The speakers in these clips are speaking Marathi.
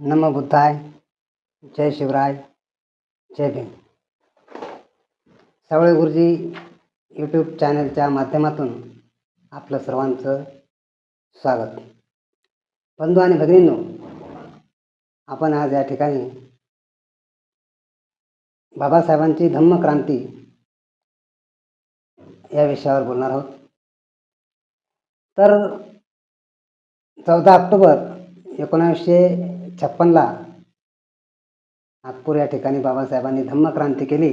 नम बुद्धाय जय शिवराय जय भीम. सावळे गुरुजी यूट्यूब चॅनलच्या माध्यमातून आपलं सर्वांचं स्वागत. बंधू आणि भगिनींनो आपण आज या ठिकाणी बाबासाहेबांची धम्मक्रांती या विषयावर बोलणार आहोत. तर चौदा ऑक्टोबर एकोणावीसशे छप्पनला नागपूर या ठिकाणी बाबासाहेबांनी धम्मक्रांती केली.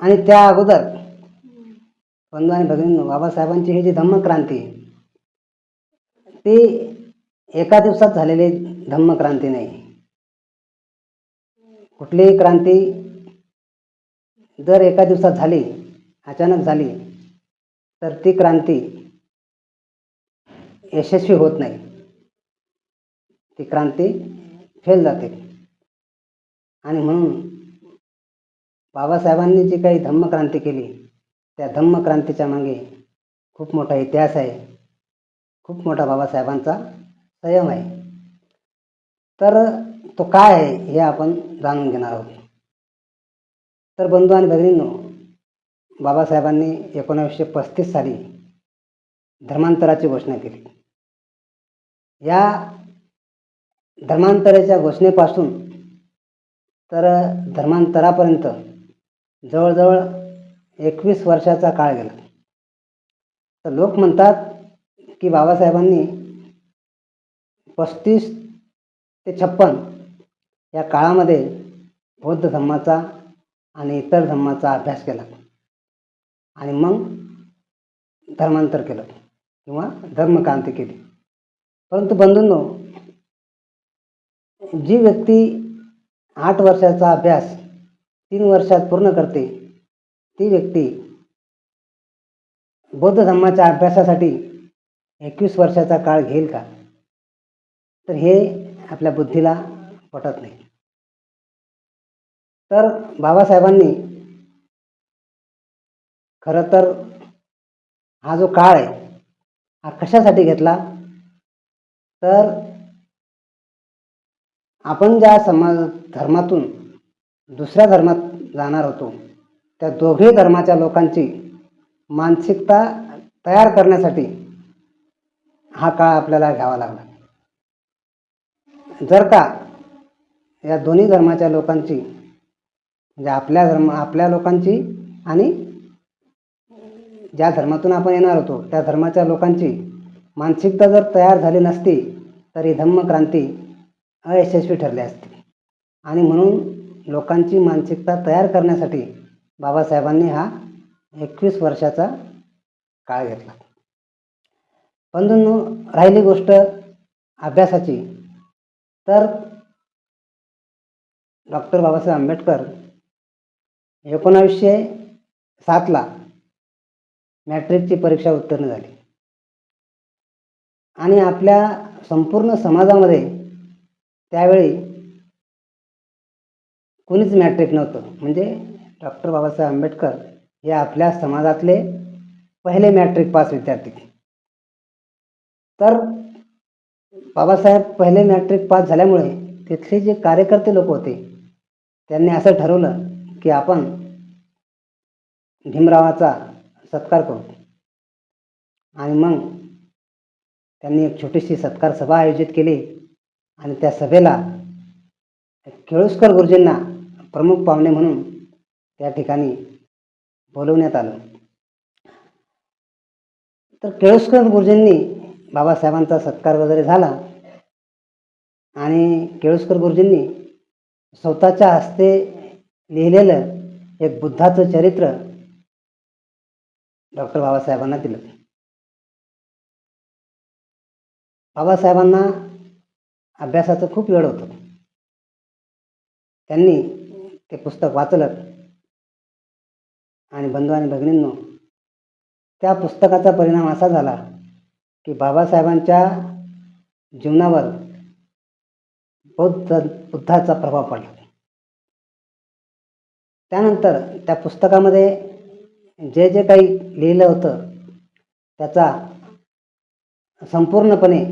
आणि त्या अगोदर बंधू आणि भगिनी बाबासाहेबांची ही जी धम्मक्रांती ती एका दिवसात झालेली धम्मक्रांती नाही. कुठलीही क्रांती जर एका दिवसात झाली अचानक झाली तर ती क्रांती यशस्वी होत नाही. ती क्रांती फेल जाते. आणि म्हणून बाबासाहेबांनी जी काही धम्मक्रांती केली त्या धम्मक्रांतीच्या मागे खूप मोठा इतिहास आहे. खूप मोठा बाबासाहेबांचा संयम आहे. तर तो काय आहे हे आपण जाणून घेणार आहोत. तर बंधू आणि भगिनींनो बाबासाहेबांनी एकोणावीसशे पस्तीस साली धर्मांतराची घोषणा केली. या धर्मांतराच्या घोषणेपासून तर धर्मांतरापर्यंत जवळजवळ एकवीस वर्षाचा काळ गेला. तर लोक म्हणतात की बाबासाहेबांनी पस्तीस ते छप्पन या काळामध्ये बौद्ध धर्माचा आणि इतर धर्माचा अभ्यास केला आणि मग धर्मांतर केलं किंवा धर्मक्रांती केली. परंतु बंधूंनो जी व्यक्ती आठ वर्षाचा अभ्यास तीन वर्षात पूर्ण करते ती व्यक्ती बौद्ध धर्माच्या अभ्यासासाठी एकवीस वर्षाचा काळ घेईल का? तर हे आपल्या बुद्धीला पटत नाही. तर बाबासाहेबांनी खरं तर हा जो काळ आहे हा कशासाठी घेतला? तर आपण ज्या समाज धर्मातून दुसऱ्या धर्मात जाणार होतो त्या दोघे धर्माच्या लोकांची मानसिकता तयार करण्यासाठी हा काळ आपल्याला घ्यावा लागला. जर का या दोन्ही धर्माच्या लोकांची म्हणजे आपल्या धर्म आपल्या लोकांची आणि ज्या धर्मातून आपण येणार होतो त्या धर्माच्या लोकांची मानसिकता जर तयार झाली नसती तर ही धम्मक्रांती अयशस्वी ठरली असती. आणि म्हणून लोकांची मानसिकता तयार करण्यासाठी बाबासाहेबांनी हा एकवीस वर्षाचा काळ घेतला. बंधूंनो राहिली गोष्ट अभ्यासाची. तर डॉक्टर बाबासाहेब आंबेडकर एकोणावीसशे सातला मॅट्रिकची परीक्षा उत्तीर्ण झाली. आणि आपल्या संपूर्ण समाजामध्ये त्यावेळी कोणीच मॅट्रिक नव्हतं. म्हणजे डॉक्टर बाबासाहेब आंबेडकर हे आपल्या समाजातले पहिले मॅट्रिक पास विद्यार्थी. तर बाबासाहेब पहिले मॅट्रिक पास झाल्यामुळे तिथले जे कार्यकर्ते लोक होते त्यांनी असं ठरवलं की आपण भीमरावाचा सत्कार करू. आणि मग त्यांनी एक छोटीशी सत्कार सभा आयोजित केली. आणि त्या सभेला केळुसकर गुरुजींना प्रमुख पाहुणे म्हणून त्या ठिकाणी बोलवण्यात आलं. तर केळुसकर गुरुजींनी बाबासाहेबांचा सत्कार वगैरे झाला. आणि केळुसकर गुरुजींनी स्वतःच्या हस्ते लिहिलेलं एक बुद्धाचं चरित्र डॉक्टर बाबासाहेबांना दिलं. बाबासाहेबांना अभ्यासाचं खूप वेळ होतं. त्यांनी ते पुस्तक वाचलं आणि बंधू आणि भगिनींनो त्या पुस्तकाचा परिणाम असा झाला की बाबासाहेबांच्या जीवनावर बौद्ध बुद्धाचा प्रभाव पडला. त्यानंतर त्या पुस्तकामध्ये जे जे काही लिहिलं होतं त्याचा संपूर्णपणे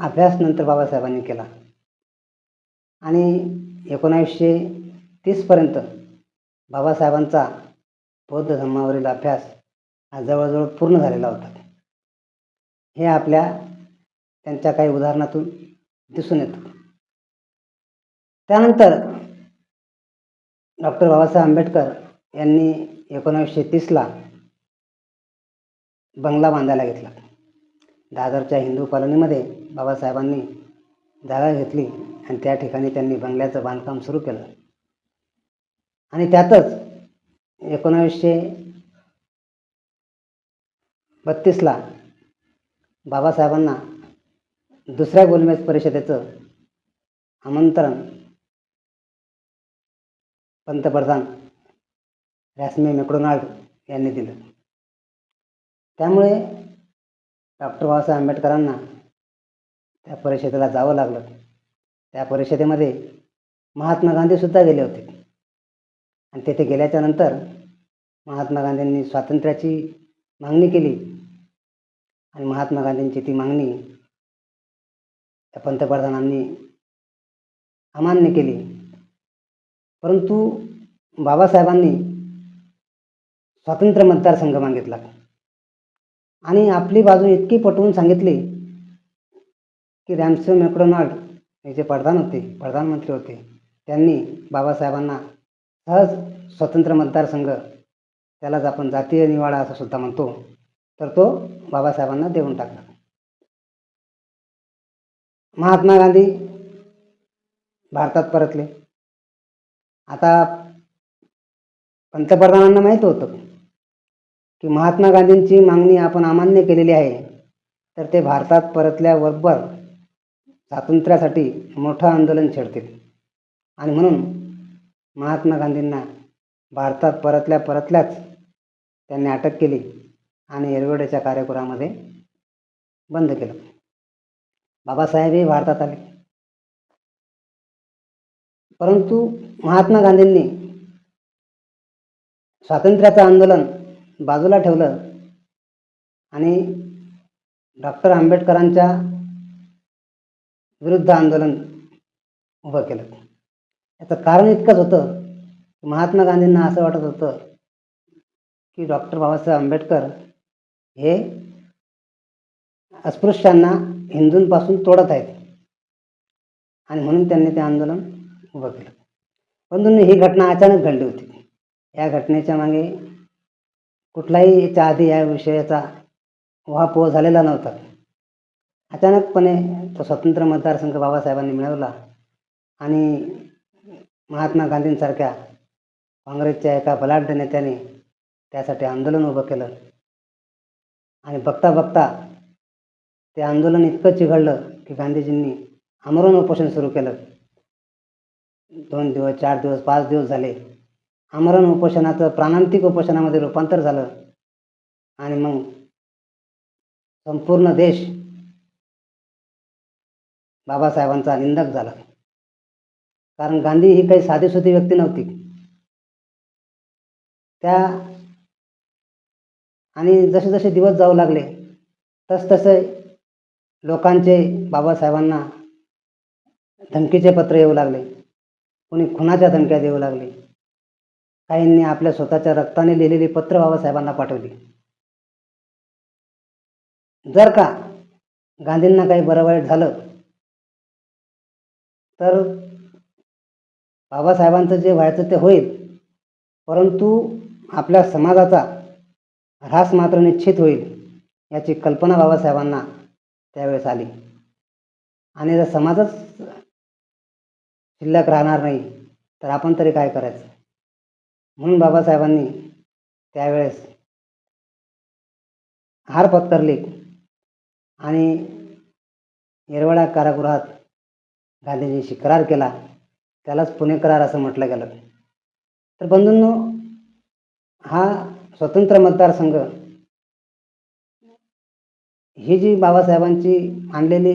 अभ्यास नंतर बाबासाहेबांनी केला. आणि एकोणावीसशे तीसपर्यंत बाबासाहेबांचा बौद्ध धर्मावरील अभ्यास हा जवळजवळ पूर्ण झालेला होता. हे आपल्या त्यांच्या काही उदाहरणातून दिसून येतं. त्यानंतर डॉक्टर बाबासाहेब आंबेडकर यांनी एकोणावीसशे तीसला बंगला बांधायला घेतला. दादरच्या हिंदू कॉलनीमध्ये बाबासाहेबांनी जागा घेतली आणि त्या ठिकाणी त्यांनी बंगल्याचं बांधकाम सुरू केलं. आणि त्यातच एकोणावीसशे बत्तीसला बाबासाहेबांना दुसऱ्या गोलमेज परिषदेचं आमंत्रण पंतप्रधान रॅस्मी मॅकडोनाल्ड यांनी दिलं. त्यामुळे डॉक्टर बाबासाहेब आंबेडकरांना त्या परिषदेला जावं लागलं. त्या परिषदेमध्ये महात्मा गांधीसुद्धा गेले होते. आणि तेथे गेल्याच्यानंतर महात्मा गांधींनी स्वातंत्र्याची मागणी केली. आणि महात्मा गांधींची ती मागणी त्या पंतप्रधानांनी अमान्य केली. परंतु बाबासाहेबांनी स्वातंत्र्य मतदारसंघ मागितला. आणि आपली बाजू इतकी पटवून सांगितली की रॅमसे मॅकडोनाल्ड हे जे प्रधान होते प्रधानमंत्री होते त्यांनी बाबासाहेबांना सहज स्वतंत्र मतदारसंघ त्यालाच आपण जातीय निवाडा असं सुद्धा म्हणतो तर तो बाबासाहेबांना देऊन टाकला. महात्मा गांधी भारतात परतले. आता पंतप्रधानांना माहीत होतं. की महात्मा गांधींची मागणी आपण अमान्य केलेली आहे तर ते भारतात परतल्याबरोबर स्वातंत्र्यासाठी मोठं आंदोलन छेडतील. आणि म्हणून महात्मा गांधींना भारतात परतल्या परतल्याच त्यांनी अटक केली आणि एरवडेच्या कार्यक्रमामध्ये बंद केलं. बाबासाहेबही भारतात आले. परंतु महात्मा गांधींनी स्वातंत्र्याचं आंदोलन बाजूला ठेवलं आणि डॉक्टर आंबेडकरांच्या विरुद्ध आंदोलन उभं केलं. याचं कारण इतकंच होतं की महात्मा गांधींना असं वाटत होतं की डॉक्टर बाबासाहेब आंबेडकर हे अस्पृश्यांना हिंदूंपासून तोडत आहेत आणि म्हणून त्यांनी ते आंदोलन उभं केलं. परंतु ही घटना अचानक घडली होती. या घटनेच्या मागे कुठलाही याच्या आधी या विषयाचा उहापोह झालेला नव्हता. अचानकपणे तो स्वतंत्र मतदारसंघ बाबासाहेबांनी मिळवला आणि महात्मा गांधींसारख्या काँग्रेसच्या एका बलाढ्य नेत्याने त्यासाठी आंदोलन उभं केलं. आणि बघता बघता ते आंदोलन इतकं चिघडलं की गांधीजींनी आमरण उपोषण सुरू केलं. दोन दिवस चार दिवस पाच दिवस झाले. आमरण उपोषणाचं प्राणांतिक उपोषणामध्ये रूपांतर झालं. आणि मग संपूर्ण देश बाबासाहेबांचा निंदक झाला. कारण गांधी ही काही साधीसुधी व्यक्ती नव्हती. त्या आणि जसे जसे दिवस जाऊ लागले तसतसे लोकांचे बाबासाहेबांना धमकीचे पत्र येऊ लागले. कोणी खुनाच्या धमक्या देऊ लागले. काहींनी आपल्या स्वतःच्या रक्ताने लिहिलेली पत्र बाबासाहेबांना पाठवली. जर का गांधींना काही बरं वाईट झालं तर बाबासाहेबांचं जे व्हायचं ते होईल परंतु आपल्या समाजाचा ऱ्हास मात्र निश्चित होईल याची कल्पना बाबासाहेबांना त्यावेळेस आली. आणि जर समाजच शिल्लक राहणार नाही तर आपण तरी काय करायचं? म्हणून बाबासाहेबांनी त्यावेळेस हार पत्करली. आणि येरवडा कारागृहात गांधीजींशी करार केला. त्यालाच पुणे करार असं म्हटलं गेलं. तर बंधूंनो हा स्वतंत्र मतदारसंघ ही जी बाबासाहेबांची आणलेली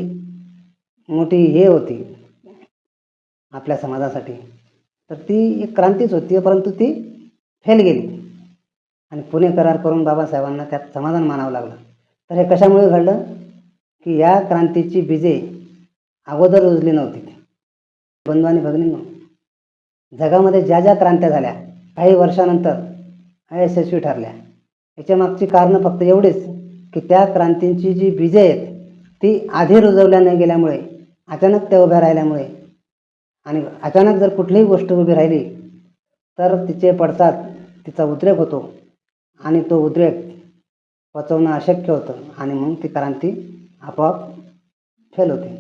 मोठी हे होती आपल्या समाजासाठी तर ती एक क्रांतीच होती परंतु ती फेल गेली. आणि पुणे करार करून बाबासाहेबांना त्यात समाधान मानावं लागलं. तर हे कशामुळे घडलं? की या क्रांतीची बीजे अगोदर रुजली नव्हती. बंधू आणि भगिनींनो जगामध्ये ज्या ज्या क्रांत्या झाल्या काही वर्षानंतर अयशस्वी ठरल्या. याच्या मागची कारणं फक्त एवढीच की त्या क्रांतींची जी बीजे आहेत ती आधी रुजवल्या न गेल्यामुळे अचानक त्या उभ्या राहिल्यामुळे आणि अचानक जर कुठलीही गोष्ट उभी राहिली तर तिचे पडसाद तिचा उद्रेक होतो. आणि तो उद्रेक पचवणं अशक्य होतं. आणि मग ती क्रांती आपोआप फेल होते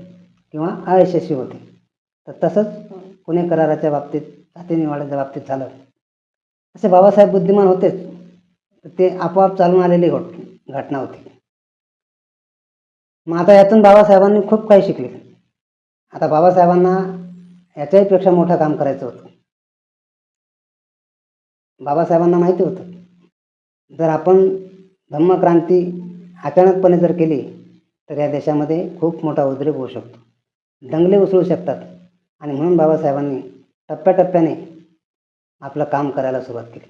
किंवा अयशस्वी होते. तर तसंच पुणे कराराच्या बाबतीत जातीनिवाड्याच्या बाबतीत झालं. असे बाबासाहेब बुद्धिमान होतेच. ते आपोआप चालून आलेली घट घटना होती. मग आता यातून बाबासाहेबांनी खूप काही शिकले. आता बाबासाहेबांना याच्याहीपेक्षा मोठं काम करायचं होतं. बाबासाहेबांना माहिती होतं. जर आपण धम्मक्रांती अचानकपणे जर केली तर या देशामध्ये खूप मोठा उद्रेक होऊ शकतो. दंगले उसळू शकतात. आणि म्हणून बाबासाहेबांनी टप्प्याटप्प्याने आपलं काम करायला सुरुवात केली.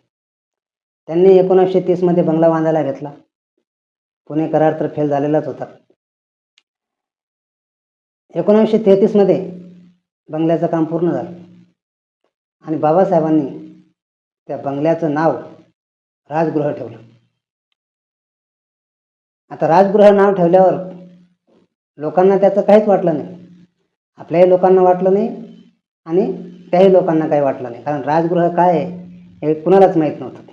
त्यांनी एकोणीसशे तीसमध्ये बंगला बांधायला घेतला. पुणे करार तर फेल झालेलाच होता. एकोणीसशे तेहतीसमध्ये बंगल्याचं काम पूर्ण झालं. आणि बाबासाहेबांनी त्या बंगल्याचं नाव राजगृह ठेवलं. आता राजगृह नाव ठेवल्यावर लोकांना त्याचं काहीच वाटलं नाही. आपल्याही लोकांना वाटलं नाही आणि त्याही लोकांना काही वाटलं नाही. कारण राजगृह काय आहे हे कुणालाच माहीत नव्हतं.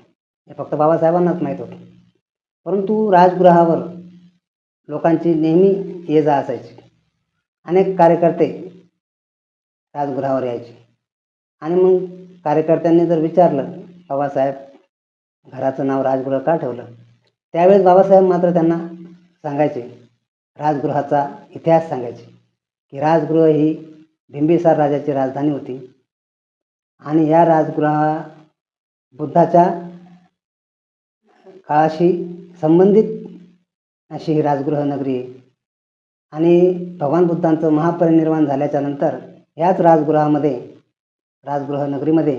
हे फक्त बाबासाहेबांनाच माहीत होतं. परंतु राजगृहावर लोकांची नेहमी ये जा असायची. अनेक कार्यकर्ते राजगृहावर यायचे. आणि मग कार्यकर्त्यांनी जर विचारलं बाबासाहेब घराचं नाव राजगृह का ठेवलं? त्यावेळेस बाबासाहेब मात्र त्यांना सांगायचे राजगृहाचा इतिहास सांगायचे की राजगृह ही बिंबिसार राजाची राजधानी होती. आणि या राजगृहा बुद्धाच्या काळाशी संबंधित अशी ही राजगृह नगरी आहे. आणि भगवान बुद्धांचं महापरिनिर्वाण झाल्याच्यानंतर ह्याच राजगृहामध्ये राजगृह नगरीमध्ये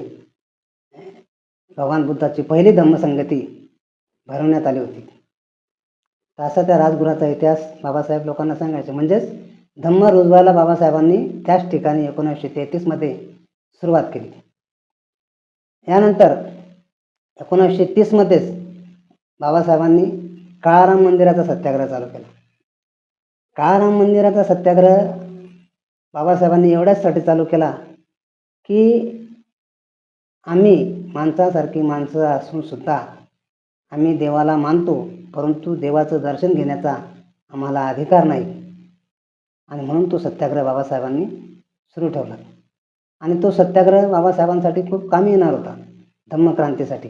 भगवान बुद्धाची पहिली धम्मसंगती भरवण्यात आली होती. तर असा त्या राजगृहाचा इतिहास बाबासाहेब लोकांना सांगायचे म्हणजेच धम्म रुजवायला बाबासाहेबांनी त्याच ठिकाणी एकोणीसशे तेहतीसमध्ये सुरुवात केली. यानंतर एकोणीसशे तीसमध्येच बाबासाहेबांनी काळाराम मंदिराचा सत्याग्रह चालू केला. काळाराम मंदिराचा सत्याग्रह बाबासाहेबांनी एवढ्याचसाठी चालू केला की आम्ही माणसासारखी माणसं असूनसुद्धा आम्ही देवाला मानतो परंतु देवाचं दर्शन घेण्याचा आम्हाला अधिकार नाही. आणि म्हणून तो सत्याग्रह बाबासाहेबांनी सुरू ठेवला. आणि तो सत्याग्रह बाबासाहेबांसाठी खूप कामी येणार होता धम्मक्रांतीसाठी.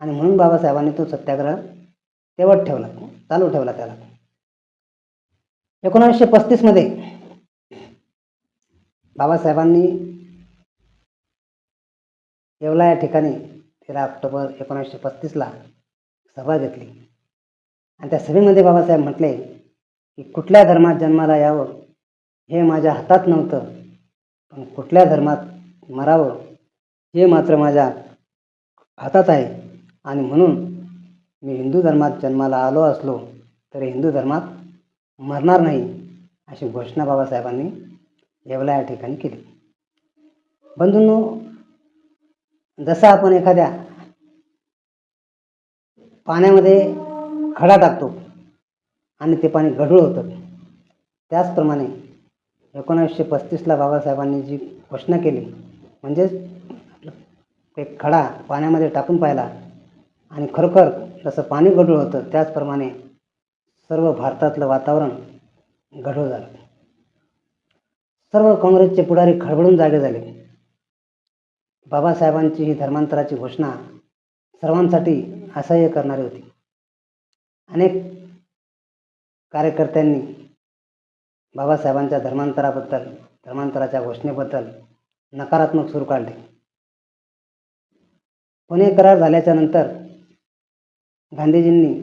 आणि म्हणून बाबासाहेबांनी तो सत्याग्रह तेवट ठेवला चालू ठेवला त्याला. एकोणीसशे पस्तीसमध्ये बाबासाहेबांनी येवला या ठिकाणी. तेरा ऑक्टोबर एकोणीसशे पस्तीसला सभा घेतली. आणि त्या सभेमध्ये बाबासाहेब म्हटले की कुठल्या धर्मात जन्माला यावं हे माझ्या हातात नव्हतं पण कुठल्या धर्मात मरावं हे मात्र माझ्या हातात आहे. आणि म्हणून मी हिंदू धर्मात जन्माला आलो असलो तरी हिंदू धर्मात मरणार नाही अशी घोषणा बाबासाहेबांनी येवला या ठिकाणी केली. बंधूंनो जसं आपण एखाद्या पाण्यामध्ये खडा टाकतो आणि ते पाणी गढूळ होतं त्याचप्रमाणे एकोणावीसशे पस्तीसला बाबासाहेबांनी जी घोषणा केली म्हणजेच एक खडा पाण्यामध्ये टाकून पाहिला आणि खरोखर जसं पाणी गढूळ होतं त्याचप्रमाणे सर्व भारतातलं वातावरण गढूळ झालं. सर्व काँग्रेसचे पुढारी खळबळून जागे झाले. बाबासाहेबांची ही धर्मांतराची घोषणा सर्वांसाठी असह्य करणारी होती. अनेक कार्यकर्त्यांनी बाबासाहेबांच्या धर्मांतराबद्दल धर्मांतराच्या घोषणेबद्दल नकारात्मक सूर काढले. पुणे करार झाल्याच्यानंतर गांधीजींनी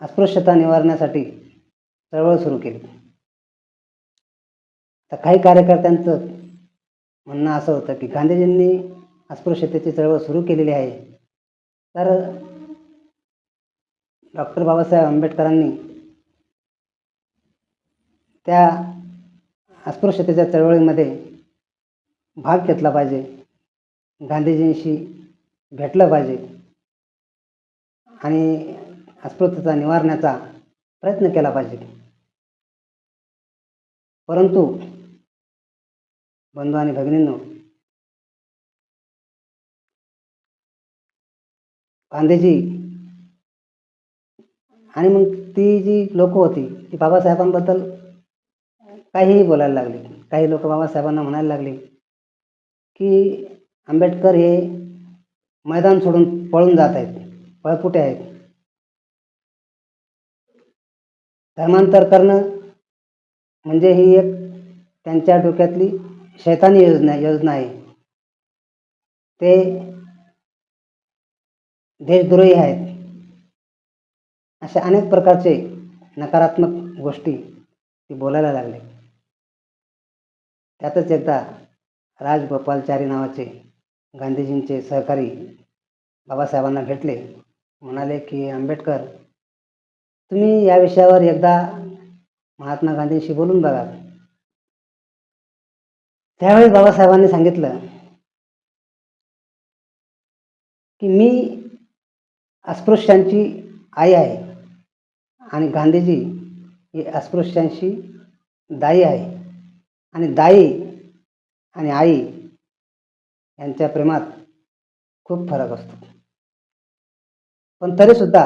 अस्पृश्यता निवारण्यासाठी चळवळ सुरू केली. तर काही कार्यकर्त्यांचं म्हणणं असं होतं की गांधीजींनी अस्पृश्यतेची चळवळ सुरू केलेली आहे. तर डॉक्टर बाबासाहेब आंबेडकरांनी त्या अस्पृश्यतेच्या चळवळीमध्ये भाग घेतला पाहिजे. गांधीजींशी भेटलं पाहिजे. आणि अस्पृश्यता निवारण्याचा प्रयत्न केला पाहिजे. परंतु बंधू आणि भगिनींनो गांधीजी आणि मग ती जी लोक होती ती बाबासाहेबांबद्दल काहीही बोलायला लागली. काही लोक बाबासाहेबांना म्हणायला लागले की आंबेडकर हे मैदान सोडून पळून जात आहेत पळपुटे आहेत? धर्मांतर करणं म्हणजे ही एक त्यांच्या डोक्यातली शैतानी योजना योजना आहे. ते देशद्रोही आहेत. अशा अनेक प्रकारचे नकारात्मक गोष्टी ती बोलायला लागले. त्यातच एकदा राजगोपालचारी नावाचे गांधीजींचे सहकारी बाबासाहेबांना भेटले. म्हणाले की आंबेडकर तुम्ही या विषयावर एकदा महात्मा गांधींशी बोलून बघा. त्यावेळी बाबासाहेबांनी सांगितलं की मी अस्पृश्यांची आई आहे आणि गांधीजी ही अस्पृश्यांशी दाई आहे. आणि दाई आणि आई यांच्या प्रेमात खूप फरक असतो. पण तरीसुद्धा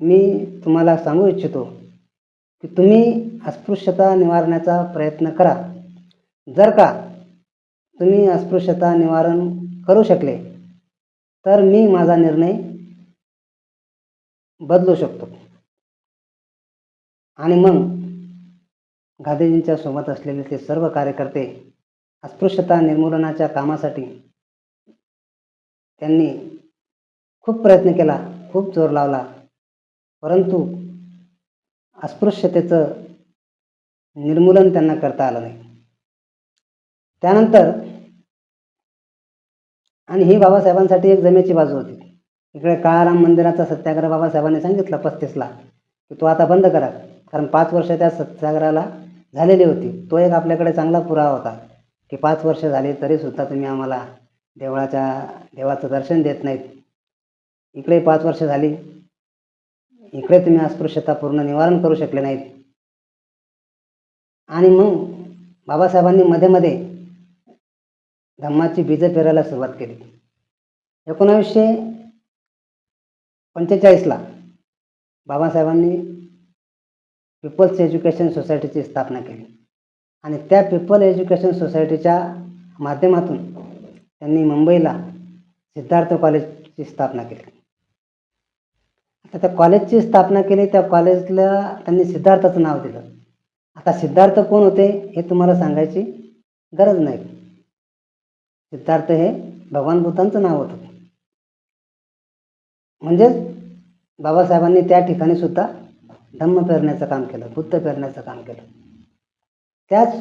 मी तुम्हाला सांगू इच्छितो की तुम्ही अस्पृश्यता निवारण्याचा प्रयत्न करा. जर का तुम्ही अस्पृश्यता निवारण करू शकले तर मी माझा निर्णय बदलू शकतो. आणि मग गांधीजींच्या सोबत असलेले ते सर्व कार्यकर्ते अस्पृश्यता निर्मूलनाच्या कामासाठी त्यांनी खूप प्रयत्न केला खूप जोर लावला. परंतु अस्पृश्यतेचं निर्मूलन त्यांना करता आलं नाही. त्यानंतर आणि ही बाबासाहेबांसाठी एक जमेची बाजू होती. इकडे काळाराम मंदिराचा सत्याग्रह बाबासाहेबांनी सांगितला पस्तीसला की तो आता बंद करा. कारण पाच वर्ष त्या सत्याग्रहाला झालेली होती. तो एक आपल्याकडे चांगला पुरावा होता की पाच वर्ष झाली तरीसुद्धा तुम्ही आम्हाला देवळाच्या देवाचं दर्शन देत नाहीत. इकडे पाच वर्ष झाली इकडे तुम्ही अस्पृश्यता पूर्ण निवारण करू शकले नाहीत. आणि मग बाबासाहेबांनी मध्ये मध्ये धम्माची बीजं पेरायला सुरुवात केली. एकोणावीसशे पंचेचाळीसला बाबासाहेबांनी पीपल्स एज्युकेशन सोसायटीची स्थापना केली. आणि त्या पीपल एज्युकेशन सोसायटीच्या माध्यमातून त्यांनी मुंबईला सिद्धार्थ कॉलेजची स्थापना केली. आता त्या कॉलेजची स्थापना केली त्या कॉलेजला त्यांनी सिद्धार्थाचं नाव दिलं. आता सिद्धार्थ कोण होते हे तुम्हाला सांगायची गरज नाही. सिद्धार्थ हे भगवान बुद्धांचं नाव होतं. म्हणजेच बाबासाहेबांनी त्या ठिकाणी सुद्धा धम्म पेरण्याचं काम केलं बुद्ध पेरण्याचं काम केलं. त्याच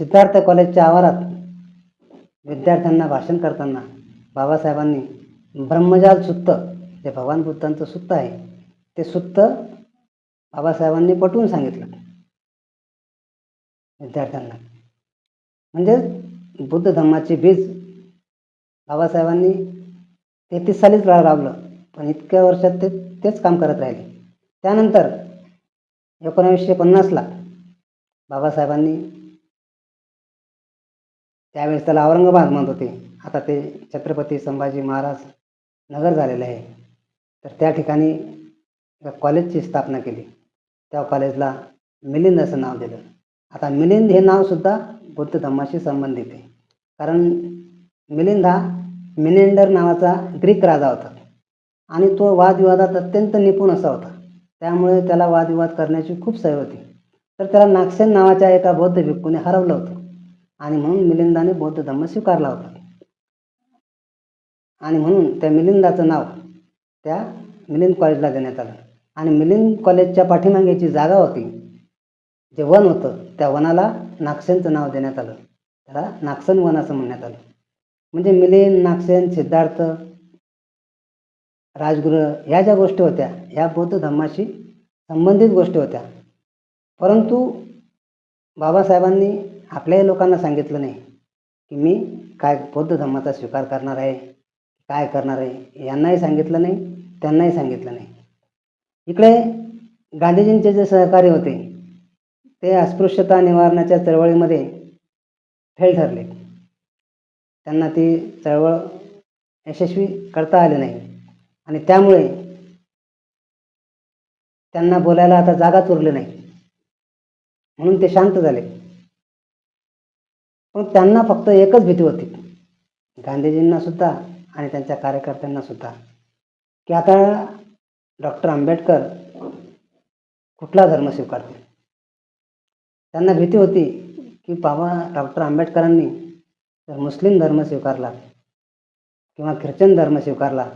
सिद्धार्थ कॉलेजच्या आवारात विद्यार्थ्यांना भाषण करताना बाबासाहेबांनी ब्रह्मजाल सुत्त जे भगवान बुद्धांचं सुत्त आहे ते सुत्त बाबासाहेबांनी पटवून सांगितलं. विद्यार्थ्यांना. म्हणजे बुद्ध धम्माची बीज बाबासाहेबांनी तेहतीस सालीच रा राबलं. पण इतक्या वर्षात ते तेच काम करत राहिले. त्यानंतर एकोणावीसशे पन्नासला बाबासाहेबांनी त्यावेळेस त्याला औरंगाबाद म्हणत होते. आता ते छत्रपती संभाजी महाराज नगर झालेलं आहे. तर त्या ठिकाणी कॉलेजची स्थापना केली. त्या कॉलेजला मिलिंद असं नाव दिलं. आता मिलिंद हे नावसुद्धा बुद्ध धम्माशी संबंधित आहे. कारण मिलिंद हा मिनेंडर नावाचा ग्रीक राजा होता. आणि तो वादविवादात अत्यंत निपुण असा होता. त्यामुळे त्याला वादविवाद करण्याची खूप सवय होती. तर त्याला नागसेन नावाच्या एका बौद्ध भिक्खूने हरवलं होतं. आणि म्हणून मिलिंदाने बौद्ध धम्म स्वीकारला होता. आणि म्हणून त्या मिलिंदाचं नाव त्या मिलिंद कॉलेजला देण्यात आलं. आणि मिलिंद कॉलेजच्या पाठीमागेची जागा होती जे वन होतं त्या वनाला नागसेनचं नाव देण्यात आलं. त्याला नागसन वन असं म्हणण्यात आलं. म्हणजे मिलिंद नागसेन सिद्धार्थ राजगृह ह्या ज्या गोष्टी होत्या ह्या बौद्ध धर्माशी संबंधित गोष्टी होत्या. परंतु बाबासाहेबांनी आपल्याही लोकांना सांगितलं नाही की मी काय बौद्ध धर्माचा स्वीकार करणार आहे काय करणार आहे यांनाही सांगितलं नाही त्यांनाही सांगितलं नाही. इकडे गांधीजींचे जे सहकारी होते ते अस्पृश्यता निवारणाच्या चळवळीमध्ये फेल ठरले. त्यांना ती चळवळ यशस्वी करता आली नाही. आणि त्यामुळे त्यांना बोलायला आता जागाच उरली नाही. म्हणून ते शांत झाले. पण त्यांना फक्त एकच भीती होती. गांधीजींना सुद्धा आणि त्यांच्या कार्यकर्त्यांना सुद्धा. की आता डॉक्टर आंबेडकर कुठला धर्म स्वीकारतील? त्यांना भीती होती की बाबा डॉक्टर आंबेडकरांनी जर मुस्लिम धर्म स्वीकारला किंवा ख्रिश्चन धर्म स्वीकारला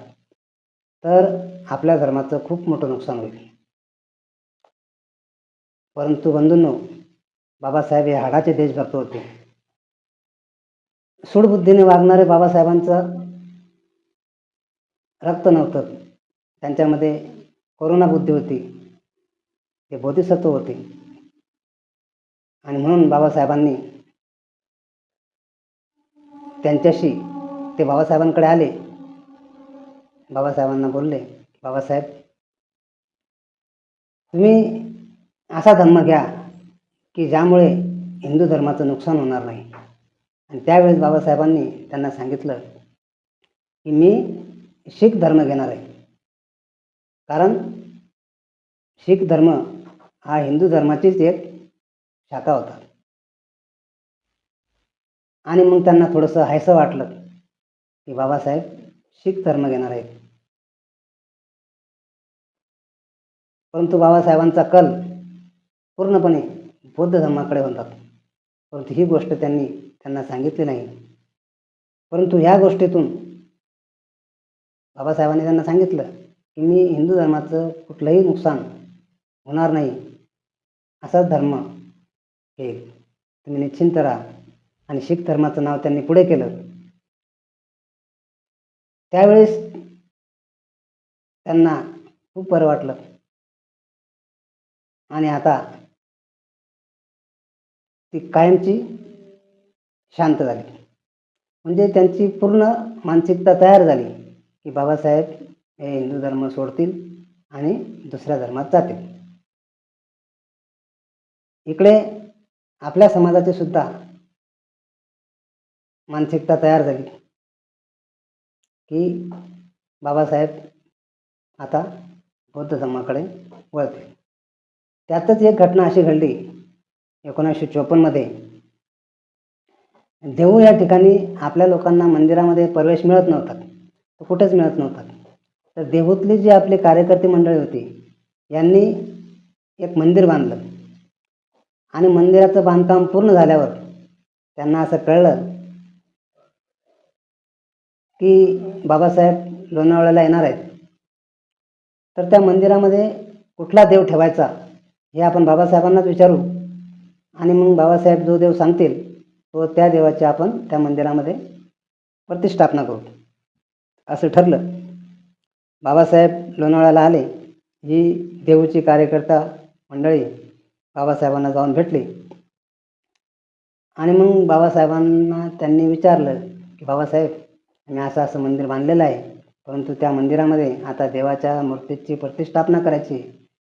तर आपल्या धर्माचं खूप मोठं नुकसान होईल. परंतु बंधूंनो बाबासाहेब हे हाडाचे देशभक्त होते. सूडबुद्धीने वागणारे बाबासाहेबांचं रक्त नव्हतं. त्यांच्यामध्ये करुणा बुद्धी होती. ते बोधिसत्व होते. आणि म्हणून बाबासाहेबांनी त्यांच्याशी ते बाबासाहेबांकडे आले. बाबासाहेबांना बोलले बाबासाहेब तुम्ही असा धर्म घ्या की ज्यामुळे हिंदू धर्माचं नुकसान होणार नाही. आणि त्यावेळेस बाबासाहेबांनी त्यांना सांगितलं की मी शीख धर्म घेणार आहे. कारण शीख धर्म हा हिंदू धर्माचीच एक शाखा होता आणि मग त्यांना थोडंसं हायसं वाटलं की बाबासाहेब शीख धर्म घेणार आहेत. परंतु बाबासाहेबांचा कल पूर्णपणे बौद्ध धर्माकडे होता परंतु ही गोष्ट त्यांनी त्यांना सांगितली नाही. परंतु ह्या गोष्टीतून बाबासाहेबांनी त्यांना सांगितलं की मी हिंदू धर्माचं कुठलंही नुकसान होणार नाही. असाच धर्म हे तुम्ही निश्चिंत राहा आणि शीख धर्माचं नाव त्यांनी पुढे केलं. त्यावेळेस त्यांना खूप बरं वाटलं. आणि आता ती कायमची शांत झाली. म्हणजे त्यांची पूर्ण मानसिकता तयार झाली की बाबासाहेब हे हिंदू धर्म सोडतील आणि दुसऱ्या धर्मात जातील. इकडे आपल्या समाजाची सुद्धा मानसिकता तयार झाली. की बाबासाहेब आता बौद्ध धर्माकडे वळतील. त्यातच एक घटना अशी घडली एकोणीसशे चोपन्नमध्ये देहू या ठिकाणी आपल्या लोकांना मंदिरामध्ये प्रवेश मिळत नव्हता. तो कुठेच मिळत नव्हता. तर देहूतली जी आपली कार्यकर्ते मंडळी होती यांनी एक मंदिर बांधलं. आणि मंदिराचं बांधकाम पूर्ण झाल्यावर त्यांना असं कळलं की बाबासाहेब लोणावळ्याला येणार आहेत. तर त्या मंदिरामध्ये कुठला देव ठेवायचा हे आपण बाबासाहेबांनाच विचारू आणि मग बाबासाहेब जो देव सांगतील तो त्या देवाची आपण त्या मंदिरामध्ये प्रतिष्ठापना करू. असं ठरलं. बाबासाहेब लोणावळ्याला आले. ही देऊची कार्यकर्ता मंडळी बाबासाहेबांना जाऊन भेटली. आणि मग बाबासाहेबांना त्यांनी विचारलं की बाबासाहेब मी असं असं मंदिर बांधलेलं आहे परंतु त्या मंदिरामध्ये आता देवाच्या मूर्तीची प्रतिष्ठापना करायची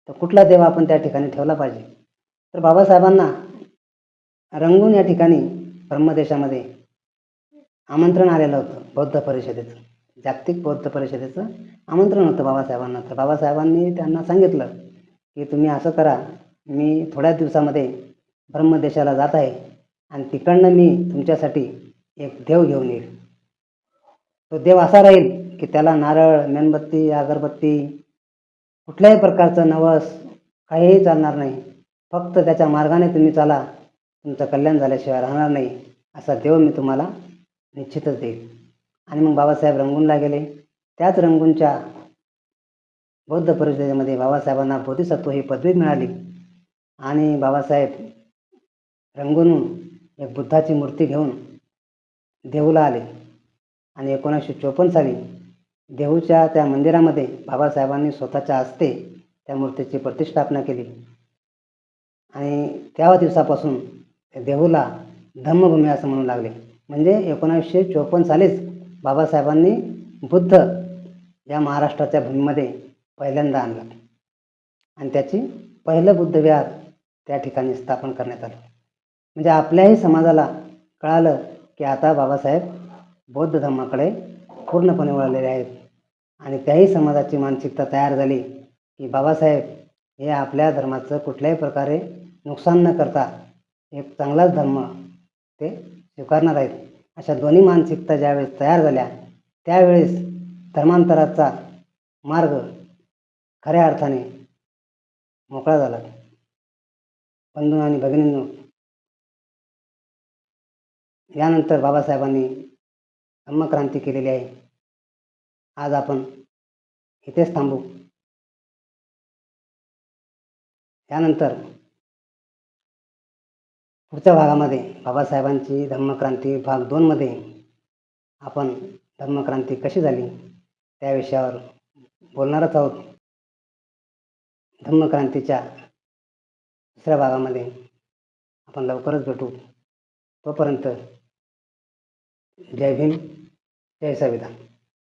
तर कुठला देव आपण त्या ठिकाणी ठेवला पाहिजे? तर बाबासाहेबांना रंगून या ठिकाणी ब्रह्मदेशामध्ये आमंत्रण आलेलं होतं बौद्ध परिषदेचं जागतिक बौद्ध परिषदेचं आमंत्रण होतं बाबासाहेबांना. तर बाबासाहेबांनी त्यांना सांगितलं की तुम्ही असं करा मी थोड्या दिवसामध्ये ब्रह्मदेशाला जात आहे आणि तिकडनं मी तुमच्यासाठी एक देव घेऊन येईल. तो देव असा राहील की त्याला नारळ मेणबत्ती अगरबत्ती कुठल्याही प्रकारचं नवस काहीही चालणार नाही. फक्त त्याच्या मार्गाने तुम्ही चाला. तुमचं कल्याण झाल्याशिवाय राहणार नाही. असा देव मी तुम्हाला निश्चितच देईल. आणि मग बाबासाहेब रंगूनला गेले. त्याच रंगूनच्या बौद्ध परिषदेमध्ये बाबासाहेबांना बोधिसत्व ही पदवी मिळाली. आणि बाबासाहेब रंगूनहून एक बुद्धाची मूर्ती घेऊन देहूला आले. आणि एकोणीसशे चोपन्न साली देहूच्या त्या मंदिरामध्ये बाबासाहेबांनी स्वतःच्या हस्ते त्या मूर्तीची प्रतिष्ठापना केली. आणि त्या दिवसापासून देहूला धम्मभूमी असं म्हणू लागले. म्हणजे एकोणावीसशे चोपन्न सालीच बाबासाहेबांनी बुद्ध या महाराष्ट्राच्या भूमीमध्ये पहिल्यांदा आणलं. आणि त्याची पहिलं बुद्ध विहार त्या ठिकाणी स्थापन करण्यात आलं. म्हणजे आपल्याही समाजाला कळालं की आता बाबासाहेब बौद्ध धर्माकडे पूर्णपणे वळलेले आहेत. आणि त्याही समाजाची मानसिकता तयार झाली की बाबासाहेब हे आपल्या धर्माचं कुठल्याही प्रकारे नुकसान न करता एक चांगलाच धर्म ते स्वीकारणार आहेत. अशा दोन्ही मानसिकता ज्यावेळेस तयार झाल्या त्यावेळेस धर्मांतराचा मार्ग खऱ्या अर्थाने मोकळा झाला. बंधू आणि भगिनींनो यानंतर बाबासाहेबांनी धम्मक्रांती केलेली आहे. आज आपण इथेच थांबू. यानंतर पुढच्या भागामध्ये बाबासाहेबांची धम्मक्रांती भाग दोनमध्ये आपण धम्मक्रांती कशी झाली त्या विषयावर बोलणारच आहोत. धम्मक्रांतीच्या दुसऱ्या भागामध्ये. आपण लवकरच भेटू. तोपर्यंत जय भीम जय संविधान.